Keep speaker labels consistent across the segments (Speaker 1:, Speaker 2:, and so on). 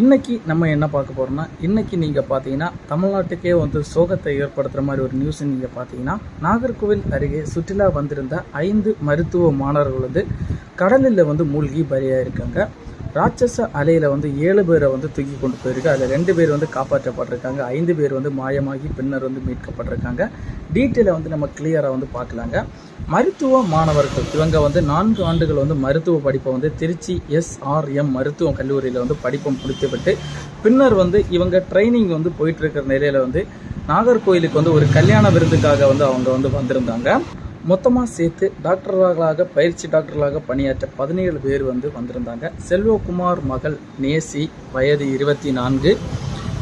Speaker 1: இன்னைக்கு நம்ம என்ன பார்க்க போறோம்னா இன்னைக்கு நீங்கள் பார்த்தீங்கன்னா தமிழ்நாட்டுக்கே வந்து சோகத்தை ஏற்படுத்துகிற மாதிரி ஒரு நியூஸ் நீங்கள் பார்த்தீங்கன்னா நாகர்கோவில் அருகே சுற்றுலா வந்திருந்த ஐந்து மருத்துவ மாணவர்கள் வந்து கடலில் வந்து மூழ்கி பலியாயிருக்காங்க. ராட்சச அலையில் வந்து ஏழு பேரை வந்து தூக்கி கொண்டு போயிருக்கு. அதில் ரெண்டு பேர் வந்து காப்பாற்றப்பட்டிருக்காங்க. ஐந்து பேர் வந்து மாயமாகி பின்னர் வந்து மீட்கப்பட்டிருக்காங்க. டீட்டெயிலை வந்து நம்ம கிளியராக வந்து பார்க்கலாங்க. மருத்துவ மாணவர்கள் இவங்க வந்து நான்கு ஆண்டுகள் வந்து மருத்துவ படிப்பை வந்து திருச்சி எஸ்ஆர்எம் மருத்துவ கல்லூரியில் வந்து படிப்பை முடித்துவிட்டு பின்னர் வந்து இவங்க ட்ரைனிங் வந்து போயிட்டு இருக்கிற நிலையில் வந்து நாகர்கோயிலுக்கு வந்து ஒரு கல்யாண விருந்துக்காக வந்து அவங்க வந்து வந்திருந்தாங்க. மொத்தமாக சேர்த்து டாக்டர்களாக பயிற்சி டாக்டர்களாக பணியாற்ற பதினேழு பேர் வந்து வந்திருந்தாங்க. செல்வகுமார் மகள் நேசி வயது இருபத்தி நான்கு.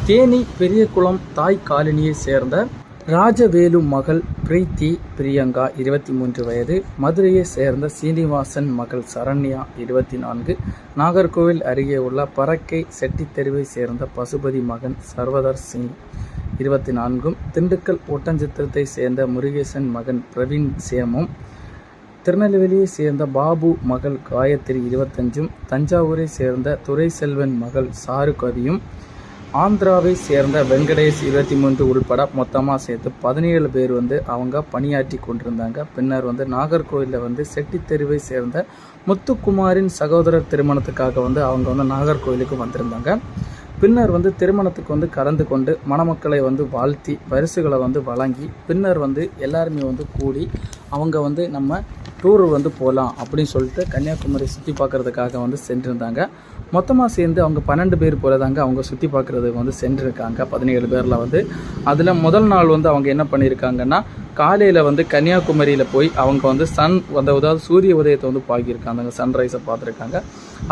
Speaker 1: தேனி பெரியகுளம் தாய் காலனியை சேர்ந்த ராஜவேலு மகள் பிரீத்தி பிரியங்கா இருபத்தி மூன்று வயது. மதுரையை சேர்ந்த சீனிவாசன் மகள் சரண்யா இருபத்தி நான்கு. நாகர்கோவில் அருகே உள்ள பறக்கை செட்டித்தெருவை சேர்ந்த பசுபதி மகன் சர்வதர் சிங் இருபத்தி நான்கும் திண்டுக்கல் ஒட்டஞ்சித்திரத்தை சேர்ந்த முருகேசன் மகன் பிரவீன் சேமும் திருநெல்வேலியை சேர்ந்த பாபு மகள் காயத்ரி இருபத்தஞ்சும் தஞ்சாவூரை சேர்ந்த துரைசெல்வன் செல்வன் மகள் சாருகதியும் ஆந்திராவை சேர்ந்த வெங்கடேஷ் இருபத்தி மூன்று உள்பட மொத்தமாக சேர்த்து பதினேழு பேர் வந்து அவங்க பணியாற்றி கொண்டிருந்தாங்க. பின்னர் வந்து நாகர்கோவிலில் வந்து செட்டித்தெருவை சேர்ந்த முத்துக்குமாரின் சகோதரர் திருமணத்துக்காக வந்து அவங்க வந்து நாகர்கோவிலுக்கு வந்திருந்தாங்க. பின்னர் வந்து திருமணத்துக்கு வந்து கலந்து கொண்டு மணமக்களை வந்து வாழ்த்தி பரிசுகளை வந்து வழங்கி பின்னர் வந்து எல்லாருமே வந்து கூடி அவங்க வந்து நம்ம டூர் வந்து போகலாம் அப்படின்னு சொல்லிட்டு கன்னியாகுமரி சுற்றி பார்க்குறதுக்காக வந்து சென்றிருந்தாங்க. மொத்தமாக சேர்ந்து அவங்க பன்னெண்டு பேர் போல தாங்க அவங்க சுற்றி பார்க்குறதுக்கு வந்து சென்றிருக்காங்க. பதினேழு பேரில் வந்து. அதில் முதல் நாள் வந்து அவங்க என்ன பண்ணியிருக்காங்கன்னா காலையில் வந்து கன்னியாகுமரியில் போய் அவங்க வந்து சன் அந்த அதாவது சூரிய உதயத்தை வந்து பார்க்கியிருக்காங்க சன்ரைஸை பார்த்துருக்காங்க.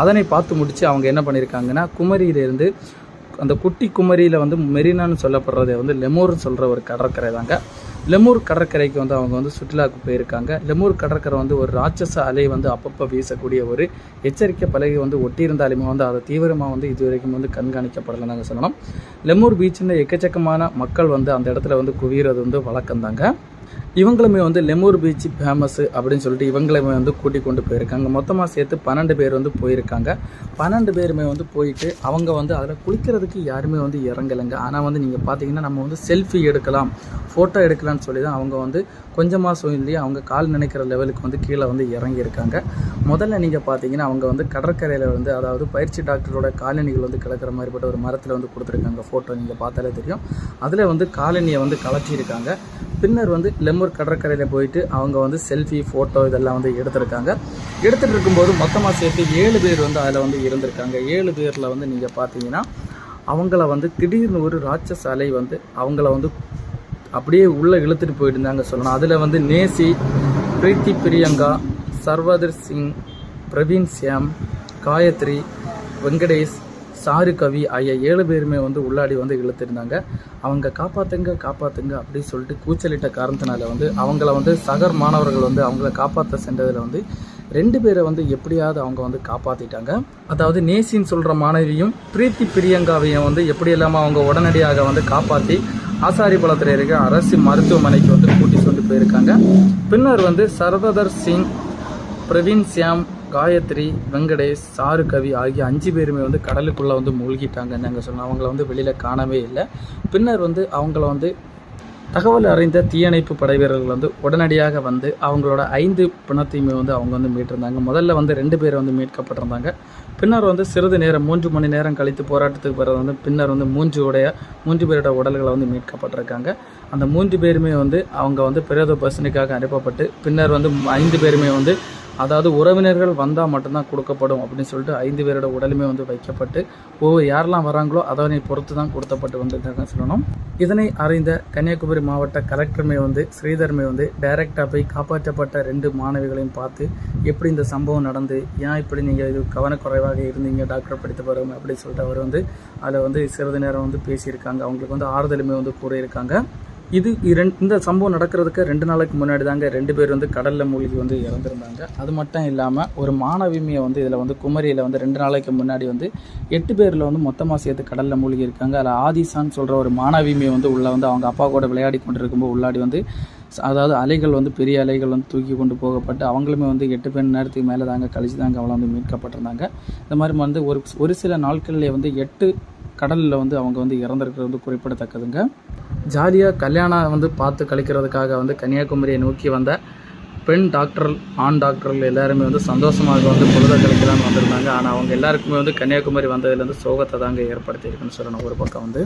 Speaker 1: அதனை பார்த்து முடித்து அவங்க என்ன பண்ணியிருக்காங்கன்னா குமரியிலேருந்து அந்த குட்டி குமரியில் வந்து மெரினான்னு சொல்லப்படுறதை வந்து லெமோர்னு சொல்கிற ஒரு கடற்கரை தாங்க. லெமூர் கடற்கரைக்கு வந்து அவங்க வந்து சுற்றுலாவுக்கு போயிருக்காங்க. லெமூர் கடற்கரை வந்து ஒரு ராட்சச அலை வந்து அப்பப்போ வீசக்கூடிய ஒரு எச்சரிக்கை பலகை வந்து ஒட்டியிருந்தாலுமே வந்து அதை தீவிரமாக வந்து இது வரைக்கும் வந்து கண்காணிக்கப்படலை நாங்கள் சொல்லணும். லெமூர் பீச்சில் எக்கச்சக்கமான மக்கள் வந்து அந்த இடத்துல வந்து குவியறது வந்து வழக்கம் தாங்க இவங்களுமே வந்து லெமூர் பீச் ஃபேமஸ் அப்படின்னு சொல்லிட்டு இவங்களுமே வந்து கூட்டி கொண்டு போயிருக்காங்க. மொத்தமாக சேர்த்து பன்னெண்டு பேர் வந்து போயிருக்காங்க. பன்னெண்டு பேருமே வந்து போயிட்டு அவங்க வந்து அதில் குளிக்கிறதுக்கு யாருமே வந்து இறங்கலைங்க. ஆனால் வந்து நீங்கள் பார்த்தீங்கன்னா நம்ம வந்து செல்ஃபி எடுக்கலாம் ஃபோட்டோ எடுக்கலாம்னு சொல்லி தான் அவங்க வந்து கொஞ்சமாக சொல்லி அவங்க கால் நினைக்கிற லெவலுக்கு வந்து கீழே வந்து இறங்கியிருக்காங்க. முதல்ல நீங்கள் பார்த்தீங்கன்னா அவங்க வந்து கடற்கரையில் வந்து அதாவது பயிற்சி டாக்டரோட காலணிகள் வந்து கிடக்கிற மாதிரிப்பட்ட ஒரு மரத்தில் வந்து கொடுத்துருக்காங்க. ஃபோட்டோ நீங்கள் பார்த்தாலே தெரியும். அதில் வந்து காலனியை வந்து கலச்சிருக்காங்க பின்னர் வந்து லெமூர் கடற்கரையில் போயிட்டு அவங்க வந்து செல்ஃபி ஃபோட்டோ இதெல்லாம் வந்து எடுத்திருக்காங்க. எடுத்துகிட்டு இருக்கும்போது மொத்தமாக சேர்த்து ஏழு பேர் வந்து அதில் வந்து இருந்திருக்காங்க. ஏழு பேரில் வந்து நீங்கள் பார்த்தீங்கன்னா அவங்கள வந்து திடீர்னு ஒரு ராட்சச அலை வந்து அவங்கள வந்து அப்படியே உள்ளே இழுத்துட்டு போயிட்டு இருந்தாங்க சொல்லணும். அதில் வந்து நேசி பிரீத்தி பிரியங்கா சர்வதர் சிங் பிரவீன் சியாம் காயத்ரி வெங்கடேஷ் சாரு கவி ஆகிய ஏழு பேருமே வந்து உள்ளாடி வந்து இழுத்திருந்தாங்க. அவங்க காப்பாத்துங்க காப்பாத்துங்க அப்படின்னு சொல்லிட்டு கூச்சலிட்ட காரணத்தினால வந்து அவங்கள வந்து சகர் மாணவர்கள் வந்து அவங்கள காப்பாற்ற சென்றதில் வந்து ரெண்டு பேரை வந்து எப்படியாவது அவங்க வந்து காப்பாற்றிட்டாங்க அதாவது நேசின்னு சொல்கிற மாணவியும் பிரீத்தி பிரியங்காவையும் வந்து எப்படி அவங்க உடனடியாக வந்து காப்பாற்றி ஆசாரிபுரத்தில் இருக்க அரசு மருத்துவமனைக்கு வந்து கூட்டி கொண்டு போயிருக்காங்க. பின்னர் வந்து சரததர் சிங் பிரவீன் சியாம் காயத்ரி வெங்கடேஷ் சாரு கவி ஆகிய அஞ்சு பேருமே வந்து கடலுக்குள்ளே வந்து மூழ்கிட்டாங்கன்னு நாங்கள் சொன்னோம் அவங்கள வந்து வெளியில் காணவே இல்லை. பின்னர் வந்து அவங்கள வந்து தகவல் அறிந்த தீயணைப்பு படை வீரர்கள் வந்து உடனடியாக வந்து அவங்களோட ஐந்து பிணத்தையுமே வந்து அவங்க வந்து மீட்டிருந்தாங்க. முதல்ல வந்து ரெண்டு பேர் வந்து மீட்கப்பட்டிருந்தாங்க. பின்னர் வந்து சிறிது நேரம் மூன்று மணி நேரம் கழித்து போராட்டத்துக்கு பிறகு வந்து பின்னர் வந்து மூன்று உடைய மூன்று பேரோட உடல்களை வந்து மீட்கப்பட்டிருக்காங்க. அந்த மூன்று பேருமே வந்து அவங்க வந்து பிரேத பர்சனுக்காக அனுப்பப்பட்டு பின்னர் வந்து ஐந்து பேருமே வந்து அதாவது உறவினர்கள் வந்தால் மட்டும்தான் கொடுக்கப்படும் அப்படின்னு சொல்லிட்டு ஐந்து பேரோட உடலுமே வந்து வைக்கப்பட்டு ஒவ்வொரு யாரெல்லாம் வராங்களோ அதனை பொறுத்து தான் கொடுத்தப்பட்டு வந்திருக்காங்க சொல்லணும். இதனை அறிந்த கன்னியாகுமரி மாவட்ட கலெக்டருமே வந்து ஸ்ரீதர்மே வந்து டைரக்டாக போய் காப்பாற்றப்பட்ட ரெண்டு மாணவிகளையும் பார்த்து எப்படி இந்த சம்பவம் நடந்து ஏன் இப்படி நீங்கள் இது கவனக்குறைவாக இருந்தீங்க டாக்டர் படித்து பாருங்க அப்படின்னு சொல்லிட்டு அவர் வந்து அதில் வந்து சிறிது நேரம் வந்து பேசியிருக்காங்க. அவங்களுக்கு வந்து ஆறுதலுமே வந்து கூறியிருக்காங்க. இது இரண் இந்த சம்பவம் நடக்கிறதுக்கு ரெண்டு நாளைக்கு முன்னாடி தாங்க ரெண்டு பேர் வந்து கடலில் மூழ்கி வந்து இறந்துருந்தாங்க. அது மட்டும் இல்லாமல் ஒரு மாணவிமையை வந்து இதில் வந்து குமரியில் வந்து ரெண்டு நாளைக்கு முன்னாடி வந்து எட்டு பேரில் வந்து மொத்தமாக சேர்த்து கடலில் மூழ்கி இருக்காங்க. அதில் ஆதிசான்னு சொல்கிற ஒரு மாணவிமையை வந்து உள்ளே வந்து அவங்க அப்பா கூட விளையாடி கொண்டு இருக்கும்போது உள்ளாடி வந்து அதாவது அலைகள் வந்து பெரிய அலைகள் வந்து தூக்கி கொண்டு போகப்பட்டு அவங்களுமே வந்து எட்டு மணி நேரத்துக்கு மேலே தாங்க கழிச்சு தாங்க அவளை வந்து மீட்கப்பட்டிருந்தாங்க. இந்த மாதிரி வந்து ஒரு ஒரு சில நாட்களில் வந்து எட்டு கடலில் வந்து அவங்க வந்து இறந்துருக்கிறது வந்து குறிப்பிடத்தக்கதுங்க. ஜாலியாக கல்யாணம் வந்து பார்த்து கழிக்கிறதுக்காக வந்து கன்னியாகுமரியை நோக்கி வந்த பெண் டாக்டர் ஆண் டாக்டர்கள் எல்லாருமே வந்து சந்தோஷமாக வந்து பொழுத கழிக்கலாம்னு வந்திருந்தாங்க. ஆனால் அவங்க எல்லாருக்குமே வந்து கன்னியாகுமரி வந்ததுலேருந்து சோகத்தை தாங்க ஏற்படுத்தியிருக்குன்னு சொல்லணும். ஒரு பக்கம் வந்து